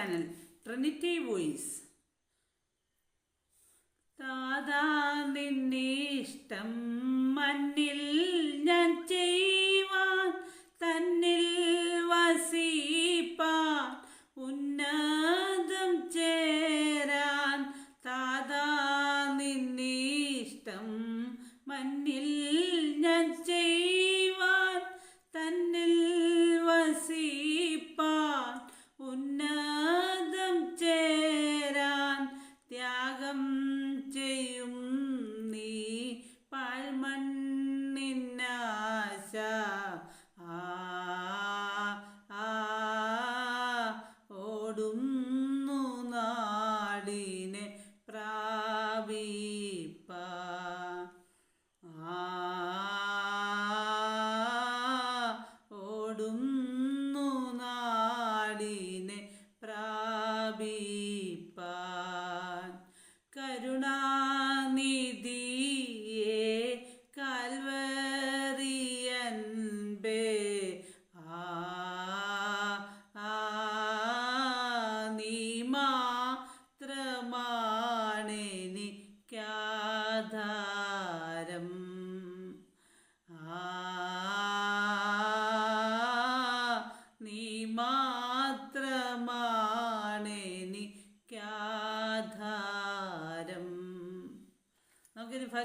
Channel Trinity voice താതാ Ninnishtam മണ്ണിൽ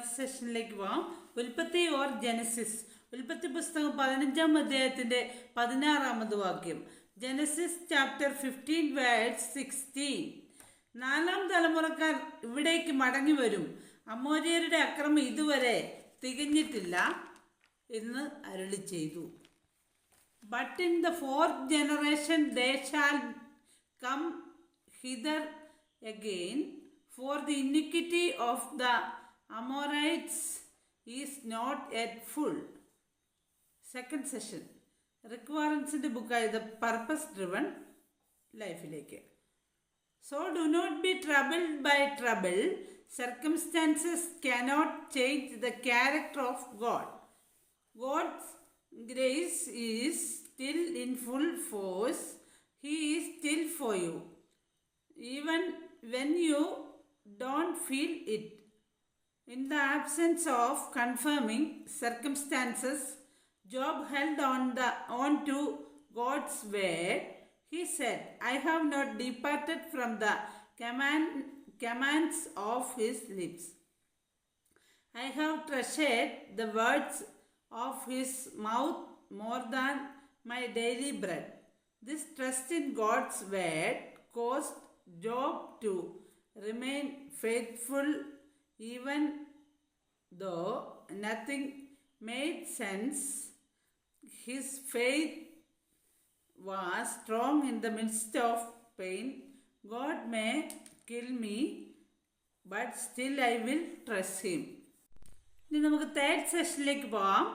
first സെഷനിലേക്ക് പോകാം ഉൽപ്പത്തി ഓർ ജനസിസ്. ഉൽപ്പത്തി പുസ്തകം പതിനഞ്ചാം അധ്യായത്തിന്റെ പതിനാറാമത് വാക്യം. Genesis chapter fifteen verse sixteen നാലാം തലമുറക്കാർ ഇവിടേക്ക് മടങ്ങി വരും അമോര്യരുടെ അക്രമം ഇതുവരെ തികഞ്ഞിട്ടില്ല എന്ന് അരുളി ചെയ്തു. But in the fourth generation shall come hither again, for the iniquity of the Amorites is not yet full. Second session റിക്വയർമെൻസിന്റെ ബുക്കായ ദ പർപ്പസ് ഡ്രിവൺ ലൈഫിലേക്ക് so do not be troubled by trouble circumstances cannot change the character of God God's grace is still in full force. He is still for you. Even when you don't feel it. In the absence of confirming circumstances, Job held on, the, on to God's word. He said, I have not departed from the command, commands of his lips. I have treasured the words of his mouth more than my daily bread. This trust in God's word caused Job to remain faithful even though nothing made sense. His faith was strong in the midst of pain. God may kill me, but still I will trust him. ഇനി നമുക്ക് third സെഷനിലേക്ക് പോവാം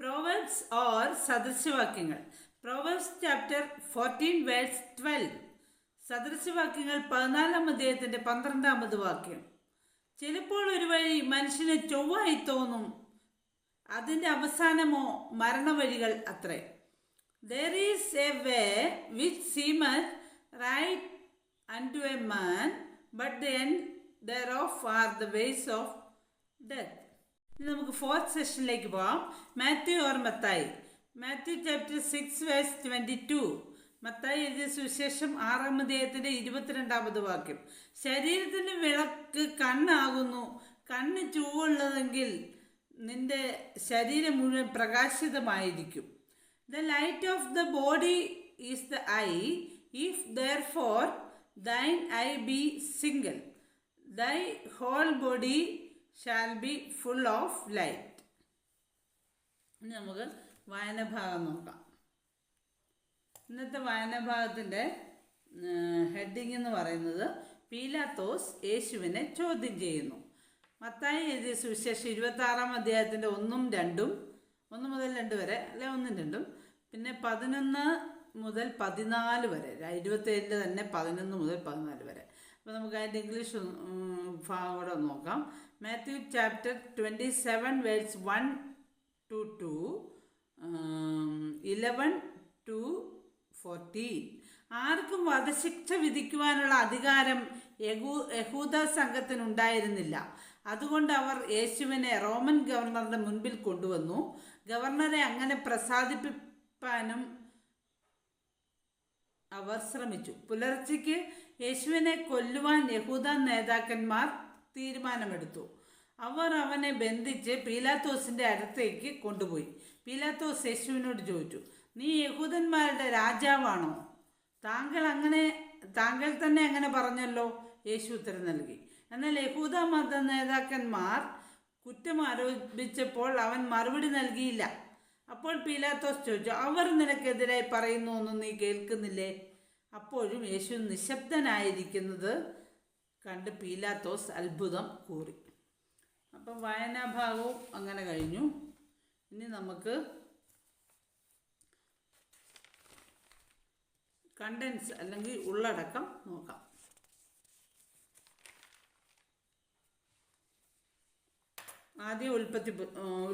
Proverbs or സദൃശവാക്യങ്ങൾ Proverbs chapter fourteen verse twelve സദൃശവാക്യങ്ങൾ പതിനാലാം അധ്യായത്തിന്റെ പന്ത്രണ്ടാമത് വാക്യം ചിലപ്പോൾ ഒരു വഴി മനുഷ്യന് ചൊവ്വായി തോന്നും. അതിന്റെ അവസാനമോ മരണവഴികൾ അത്രേ. There is a way which seemeth right unto a man but the end thereof are the ways of death ഇനി നമുക്ക് ഫോർത്ത് സെഷനിലേക്ക് പോവാം. Matthew or Mathai Matthew chapter six verse twenty two Mathai എഴുതിയ സുവിശേഷം ആറാം അധ്യായത്തിന്റെ ഇരുപത്തിരണ്ടാമത് വാക്യം. ശരീരത്തിന്റെ വിളക്ക് കണ്ണാകുന്നു. കണ്ണ് ചൂവുള്ളതെങ്കിൽ നിന്റെ ശരീരം മുഴുവൻ പ്രകാശിതമായിരിക്കും. The light of the body is the eye if therefore thine eye be single thy whole body shall be full of light ഇനി വായന ഭാഗം നോക്കാം. ഇന്നത്തെ വായനാഭാഗത്തിന്റെ ഹെഡിങ് എന്ന് പറയുന്നത് പീലാത്തോസ് യേശുവിനെ ചോദ്യം ചെയ്യുന്നു. മത്തായി എഴുതിയ സുവിശേഷം ഇരുപത്തി ആറാം അധ്യായത്തിന്റെ ഒന്നും രണ്ടും ഒന്ന് മുതൽ രണ്ട് വരെ അല്ലെ ഒന്നും രണ്ടും പിന്നെ പതിനൊന്ന് മുതൽ പതിനാല് വരെ ഇരുപത്തേഴിന്റെ തന്നെ പതിനൊന്ന് മുതൽ പതിനാല് വരെ. അപ്പോൾ നമുക്ക് അതിന്റെ ഇംഗ്ലീഷ് ഭാഗം കൂടെ നോക്കാം. Matthew chapter twenty seven verse one to two eleven to fourteen ആർക്കും വധശിക്ഷ വിധിക്കുവാനുള്ള അധികാരം യഹൂ യഹൂദ സംഘത്തിനുണ്ടായിരുന്നില്ല. അതുകൊണ്ട് അവർ യേശുവിനെ റോമൻ ഗവർണറുടെ മുൻപിൽ കൊണ്ടുവന്നു. ഗവർണറെ അങ്ങനെ പ്രസാദിപ്പിക്കാനും അവർ ശ്രമിച്ചു. പുലർച്ചയ്ക്ക് യേശുവിനെ കൊല്ലുവാൻ യഹൂദ നേതാക്കന്മാർ തീരുമാനമെടുത്തു. അവർ അവനെ ബന്ധിച്ച് പീലാത്തോസിന്റെ അടുത്തേക്ക് കൊണ്ടുപോയി. പീലാത്തോസ് യേശുവിനോട് ചോദിച്ചു നീ യഹൂദന്മാരുടെ രാജാവാണോ? താങ്കൾ അങ്ങനെ താങ്കൾ തന്നെ അങ്ങനെ പറഞ്ഞല്ലോ? യേശു ഉത്തരം നൽകി. എന്നാൽ യഹൂദ മത നേതാക്കന്മാർ കുറ്റം ആരോപിച്ചപ്പോൾ അവൻ മറുപടി നൽകിയില്ല. അപ്പോൾ പീലാത്തോസ് ചോദിച്ചു അവർ നിനക്കെതിരെ പറയുന്നു ഒന്നും നീ കേൾക്കുന്നില്ലേ? അപ്പോഴും യേശു നിശബ്ദനായിരിക്കുന്നത് കണ്ട് പീലാത്തോസ് അത്ഭുതം കൂറി. അപ്പം വായനാഭാഗവും അങ്ങനെ കഴിഞ്ഞു. ഇനി നമുക്ക് കണ്ടൻസ് അല്ലെങ്കിൽ ഉള്ളടക്കം നോക്കാം. ആദ്യ ഉൽപ്പത്തി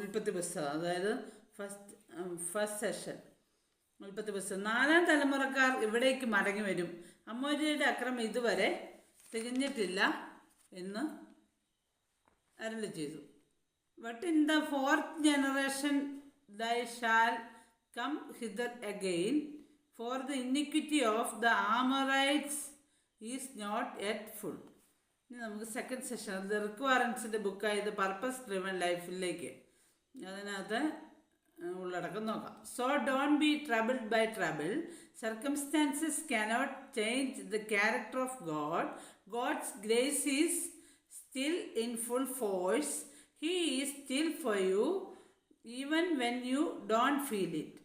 ഉൽപ്പത്തി പുസ്തകം അതായത് ഫസ്റ്റ് ഫസ്റ്റ് സെഷൻ ഉൽപ്പത്തി പുസ്തകം. നാലാം തലമുറക്കാർ ഇവിടേക്ക് മടങ്ങി വരും. അമ്മോര്യയുടെ അക്രമം ഇതുവരെ തികഞ്ഞിട്ടില്ല എന്ന് അരളി ചെയ്തു. But in the fourth generation they shall come hither again for the iniquity of the Amorites is not yet full ഇനി നമുക്ക് സെക്കൻഡ് സെഷൻ അത് റിക്വയറൻസിന്റെ ബുക്കായത് പർപ്പസ് ഡ്രിവൺ ലൈഫിലേക്ക് അതിനകത്ത് ഉള്ളടക്കം നോക്കാം. So don't be troubled by trouble circumstances cannot change the character of God God's grace is still in full force he is still for you even when you don't feel it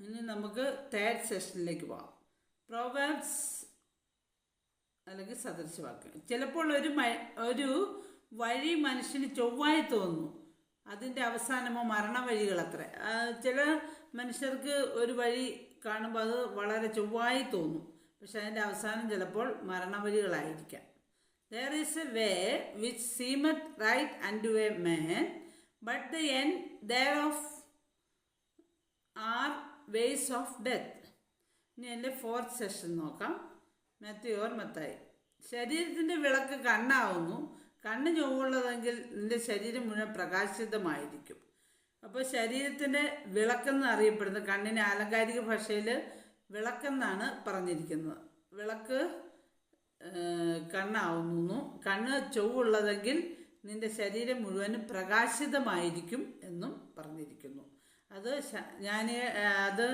ഇനി നമുക്ക് third സെഷനിലേക്ക് പോകാം proverbs അല്ലെങ്കിൽ സദൃശവാക്യം. ചിലപ്പോൾ ഒരു ഒരു വഴി മനുഷ്യന് ചൊവ്വായി തോന്നുന്നു. അതിന്റെ അവസാനമോ മരണവഴികൾ അത്ര ചില മനുഷ്യർക്ക് ഒരു വഴി കാണുമ്പോൾ അത് വളരെ ചൊവ്വായി തോന്നും. പക്ഷെ അതിന്റെ അവസാനം ചിലപ്പോൾ മരണവഴികളായിരിക്കാം. There is a way which seemeth right and to a man but the end thereof are ways of death ഇനി എന്റെ ഫോർത്ത് സെഷൻ നോക്കാം. മെത്തയോർ മത്തായി ശരീരത്തിന്റെ വിളക്ക് കണ്ണാവുന്നു. കണ്ണ് ചൊവ്വുള്ളതെങ്കിൽ നിന്റെ ശരീരം മുഴുവൻ പ്രകാശിതമായിരിക്കും. അപ്പോൾ ശരീരത്തിന്റെ വിളക്കെന്ന് അറിയപ്പെടുന്നത് കണ്ണിന് ആലങ്കാരിക ഭാഷയിൽ വിളക്കെന്നാണ് പറഞ്ഞിരിക്കുന്നത്. വിളക്ക് കണ്ണാവുന്നു. കണ്ണ് ചൊവ്വുള്ളതെങ്കിൽ നിന്റെ ശരീരം മുഴുവനും പ്രകാശിതമായിരിക്കും എന്നും അത് ഞാൻ അത്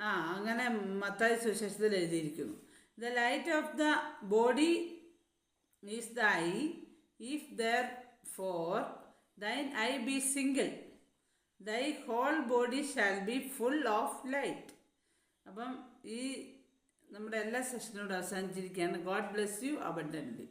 ആ അങ്ങനെ മത്തായി സുശേഷത്തിൽ എഴുതിയിരിക്കുന്നു. The light of the body is the eye if therefore thine eye be single thy whole body shall be full of light അപ്പം ഈ നമ്മുടെ എല്ലാ സെഷനോട് അവസാനിച്ചിരിക്കുകയാണ്. God bless you abundantly